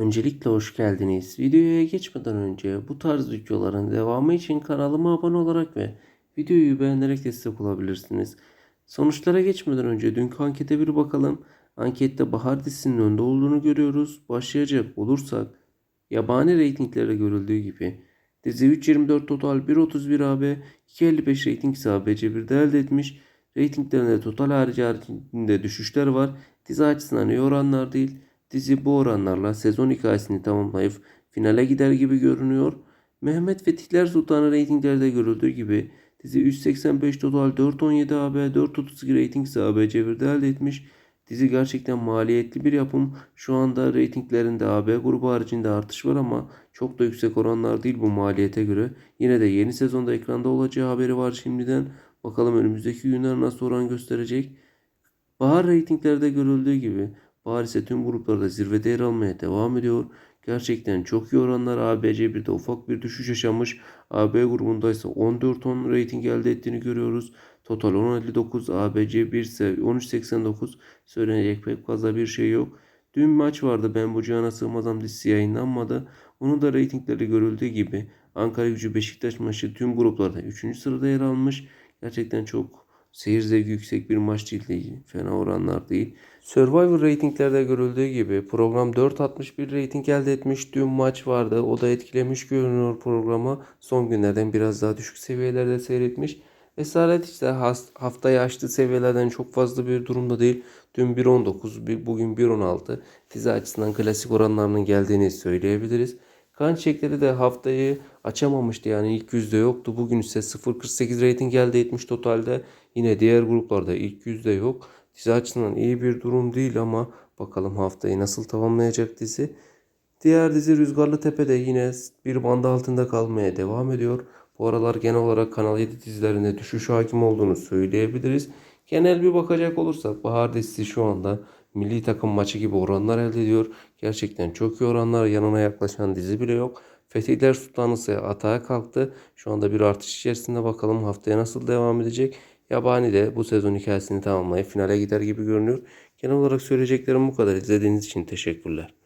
Öncelikle hoş geldiniz. Videoya geçmeden önce bu tarz videoların devamı için kanalıma abone olarak ve videoyu beğenerek destek olabilirsiniz. Sonuçlara geçmeden önce dünkü ankete bir bakalım. Ankette Bahar dizisinin önde olduğunu görüyoruz. Başlayacak olursak yabani reytinglerde görüldüğü gibi dizi 3.24 total 1.31 AB 2.55 reyting ise ABC1'de elde etmiş. Reytinglerinde total harici haricinde düşüşler var. Dizi açısından iyi oranlar değil. Dizi bu oranlarla sezon hikayesini tamamlayıp finale gider gibi görünüyor. Mehmet Fetihler Sultanı reytinglerde görüldüğü gibi dizi 385 total 417 AB 432 reyting ise ABC1'de elde etmiş. Dizi gerçekten maliyetli bir yapım. Şu anda reytinglerinde AB grubu haricinde artış var ama çok da yüksek oranlar değil bu maliyete göre. Yine de yeni sezonda ekranda olacağı haberi var şimdiden. Bakalım önümüzdeki günler nasıl oran gösterecek. Bahar reytinglerde görüldüğü gibi Bahar ise tüm gruplarda zirvede yer almaya devam ediyor. Gerçekten çok iyi oranlar ABC bir de ufak bir düşüş yaşamış. AB grubunda ise 14 ton reyting elde ettiğini görüyoruz. Total 10.59 ABC 1 ise 13.89 söylenecek pek fazla bir şey yok. Dün maç vardı ben bu cihana sığmazam dizisi yayınlanmadı. Onun da reytingleri görüldüğü gibi Ankara gücü Beşiktaş maçı tüm gruplarda 3. sırada yer almış. Gerçekten çok seyir zevki yüksek bir maç değil. Fena oranlar değil. Survivor reytinglerde görüldüğü gibi program 4.61 reyting elde etmiş. Dün maç vardı. O da etkilemiş görünüyor programı. Son günlerden biraz daha düşük seviyelerde seyretmiş. Esaret işte haftayı aştığı seviyelerden çok fazla bir durumda değil. Dün 1.19, bugün 1.16. Dizi açısından klasik oranlarının geldiğini söyleyebiliriz. Kan çiçekleri de haftayı açamamıştı yani ilk yüzde yoktu. Bugün ise 0.48 rating elde etmiş totalde. Yine diğer gruplarda ilk yüzde yok. Dizi açısından iyi bir durum değil ama bakalım haftayı nasıl tamamlayacak dizi. Diğer dizi Rüzgarlı Tepe'de yine bir banda altında kalmaya devam ediyor. Bu aralar genel olarak Kanal 7 dizilerinde düşüş hakim olduğunu söyleyebiliriz. Genel bir bakacak olursak Bahar dizisi şu anda milli takım maçı gibi oranlar elde ediyor. Gerçekten çok iyi oranlar yanına yaklaşan dizi bile yok. Fetihler Sultanı ise atağa kalktı. Şu anda bir artış içerisinde bakalım haftaya nasıl devam edecek. Yabani de bu sezon hikayesini tamamlayıp finale gider gibi görünüyor. Genel olarak söyleyeceklerim bu kadar. İzlediğiniz için teşekkürler.